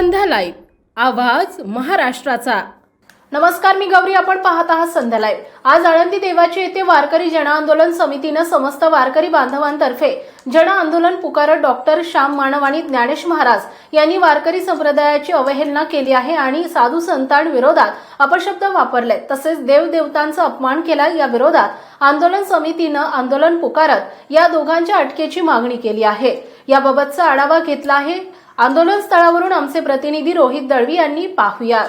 संध्या live आवाज महाराष्ट्राचा. नमस्कार मी गौरी. आपण पाहत आहात संध्या लाईव्ह आज आळंदी देवाची येथे वारकरी जन आंदोलन समितीनं समस्त वारकरी बांधवांतर्फे जन आंदोलन पुकारत डॉक्टर श्याम मानव आणि ज्ञानेश महाराज यांनी वारकरी संप्रदायाची अवहेलना केली आहे आणि साधू संतांविरोधात अपशब्द वापरले. तसेच देवदेवतांचा अपमान केला. या विरोधात आंदोलन समितीनं आंदोलन पुकारत या दोघांच्या अटकेची मागणी केली आहे. याबाबतचा आढावा घेतला आहे आंदोलन स्थळावरून आमचे प्रतिनिधी रोहित दळवी यांनी पाहुयात.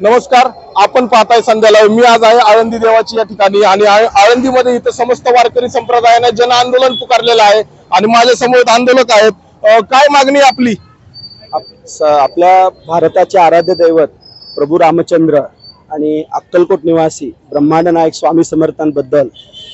नमस्कार आपण पाहताय संध्याला मी आज आहे आळंदी देवाची या ठिकाणी आणि आळ- आळंदीमध्ये इथं समस्त वारकरी संप्रदायाने जन आंदोलन पुकारलेलं आहे आणि माझ्यासमोर आंदोलक आहेत. काय मागणी आपली? आपल्या भारताचे आराध्य दैवत प्रभू रामचंद्र आणि अक्कलकोट निवासी ब्रह्मांड नायक स्वामी समर्थांबद्दल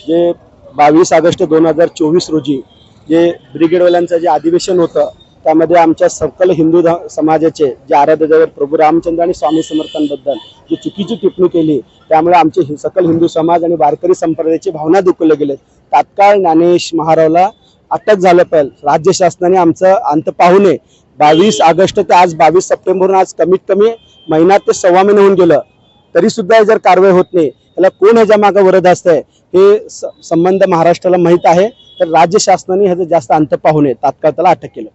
जे बावीस ऑगस्ट दोन हजार चोवीस रोजी जे ब्रिगेडवाल्यांचं जे अधिवेशन होतं त्यामध्ये आमच्या सकल हिंदू ध- समाजाचे जे आराध्यदेव प्रभू रामचंद्र आणि स्वामी समर्थांबद्दल जी चुकीची टिप्पणी केली त्यामुळे आमचे सकल हिंदू समाज आणि वारकरी संप्रदायाची भावना दुखवल्या गेले. तात्काळ ज्ञानेश महारावला अटक झालं पाहिजे राज्य शासनाने आमचं अंत पाहू नये. बावीस ऑगस्ट ते आज बावीस सप्टेंबर आज कमीत कमी महिना ते सव्वा महिने होऊन गेलं. तरी सुद्धा जर कारवाई होत नाही. त्याला कोण ह्याच्या मागे वरद असतंय हे स- संबंध महाराष्ट्राला माहीत आहे. तर राज्य शासनाने ह्याचं जास्त अंत पाहू नये. तात्काळ त्याला अटक केलं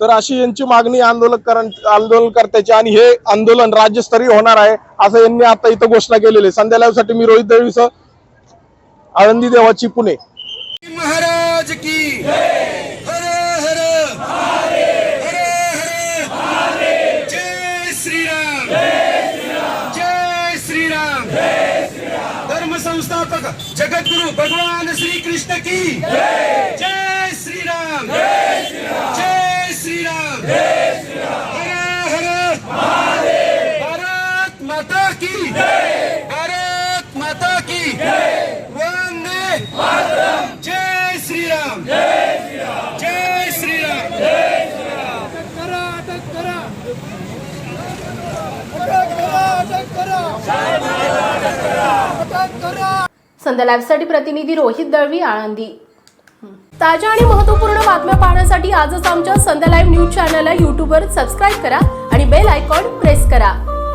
तर अशी यांची मागणी आंदोलन आंदोलनकर्त्याची आणि हे आंदोलन राज्यस्तरीय होणार आहे असं यांनी आता इथं घोषणा केलेली आहे. संध्या साठी मी रोहित दळवीस आळंदी देवाची पुणे. महाराज की श्रीराम धर्म जगद्गुरु भगवान श्री कृष्ण की जय श्रीराम जय श्रीराम हर हर भारत माता की भारत माता की वंदे जय श्रीराम। जय श्रीराम। लाईव्हसाठी प्रतिनिधी रोहित दळवी आळंदी. ताज्या आणि महत्त्वपूर्ण बातम्या पाहण्यासाठी आजच आमच्या संध्या लाईव्ह न्यूज चॅनलला यूट्यूबवर सबस्क्राईब करा आणि बेल आयकॉन प्रेस करा.